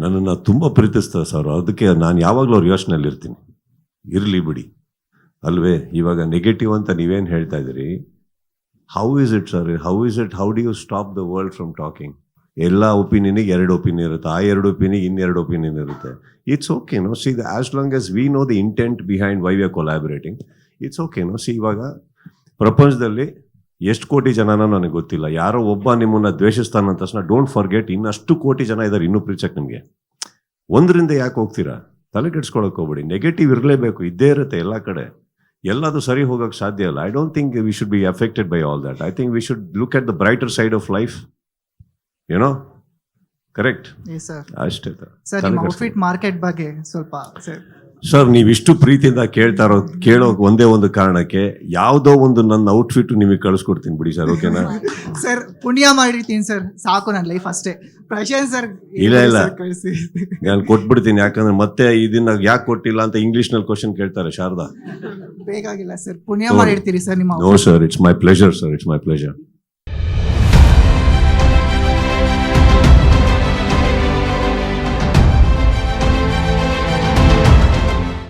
ನನ್ನನ್ನು ತುಂಬ ಪ್ರೀತಿಸ್ತಾರೆ ಸರ್. ಅದಕ್ಕೆ ನಾನು ಯಾವಾಗಲೂ ಅವ್ರ ಯೋಚನೆಯಲ್ಲಿ ಇರ್ತೀನಿ. ಇರಲಿ ಬಿಡಿ. ಅಲ್ವೇ, ಇವಾಗ ನೆಗೆಟಿವ್ ಅಂತ ನೀವೇನು ಹೇಳ್ತಾ ಇದ್ದೀರಿ? How is it sir how is it how do you stop the world from talking ಎಲ್ಲ ಒಪಿನಿಯನಿಗೆ ಎರಡು ಒಪಿನಿಯನ್ ಇರುತ್ತೆ. ಆ ಎರಡು ಒಪಿನಿಯನ್ ಇನ್ನೆರಡು ಒಪಿನಿಯನ್ ಇರುತ್ತೆ. It's okay no see the as long as we know the intent behind why we are collaborating it's okay no see ಇವಾಗ ಪ್ರಪಂಚದಲ್ಲಿ ಎಷ್ಟು ಕೋಟಿ ಜನನ ನನಗೆ ಗೊತ್ತಿಲ್ಲ. ಯಾರೋ ಒಬ್ಬ ನಿಮ್ಮನ್ನ ದ್ವೇಷಿಸ್ತಾನ ತಕ್ಷಣ ಡೋಂಟ್ ಫರ್ಗೆಟ್ ಇನ್ನಷ್ಟು ಕೋಟಿ ಜನ ಇದ್ದಾರೆ ಇನ್ನೂ ಪ್ರೀಚಕ್ ನಿಮಗೆ. ಒಂದರಿಂದ ಯಾಕೆ ಹೋಗ್ತೀರಾ? ತಲೆ ಕೆಡ್ಸ್ಕೊಳಕ್ ಹೋಗ್ಬೇಡಿ. ನೆಗೆಟಿವ್ ಇರಲೇಬೇಕು. ಇದ್ದೇ ಇರುತ್ತೆ ಎಲ್ಲ ಕಡೆ. ಎಲ್ಲದು ಸರಿ ಹೋಗಕ್ಕೆ ಸಾಧ್ಯ ಇಲ್ಲ. I don't think we should be affected by all that I think we should look at the brighter side of life ಏನೋ ಕರೆಕ್ಟ್ ಅಷ್ಟೇ ಸರ್. ಮಾರ್ಕೆಟ್ ಬಗ್ಗೆ ಸ್ವಲ್ಪ ಸರ್ ನೀವು ಇಷ್ಟು ಪ್ರೀತಿಯಿಂದ ಕೇಳ್ತಾ ಇರೋ ಕೇಳೋ ಒಂದೇ ಒಂದು ಕಾರಣಕ್ಕೆ ಯಾವುದೋ ಒಂದು ನನ್ನ ಔಟ್ಫಿಟ್ ನಿಮಗೆ ಕಳಿಸ್ಕೊಡ್ತೀನಿ ಬಿಡಿ ಸರ್ ಓಕೆನಾ ಸರ್ ಪುಣ್ಯ ಮಾಡಿರ್ತೀನಿ ಸರ್ ಸಾಕು ನನ್ನ ಲೈಫ್ ಅಷ್ಟೇ. ಪ್ರಶಾಂತ್ ಸರ್ ಇಲ್ಲ, ಇಲ್ಲ. ಕಳಿಸಿ. ನಾನು ಕೊಟ್ಬಿಡ್ತೀನಿ ಯಾಕಂದ್ರೆ ಮತ್ತೆ ಇದನ್ನ ಯಾಕೆ ಕೊಟ್ಟಿಲ್ಲ ಅಂತ ಇಂಗ್ಲಿಷ್ನಲ್ಲಿ ಕ್ವಶನ್ ಕೇಳ್ತಾರೆ ಶಾರದಾ. ಬೇಕಾಗಿಲ್ಲ ಸರ್ ಪುಣ್ಯ ಮಾಡಿರ್ತೀರಿ ಸರ್ ನಿಮ್ಮ no sir it's my pleasure sir it's my pleasure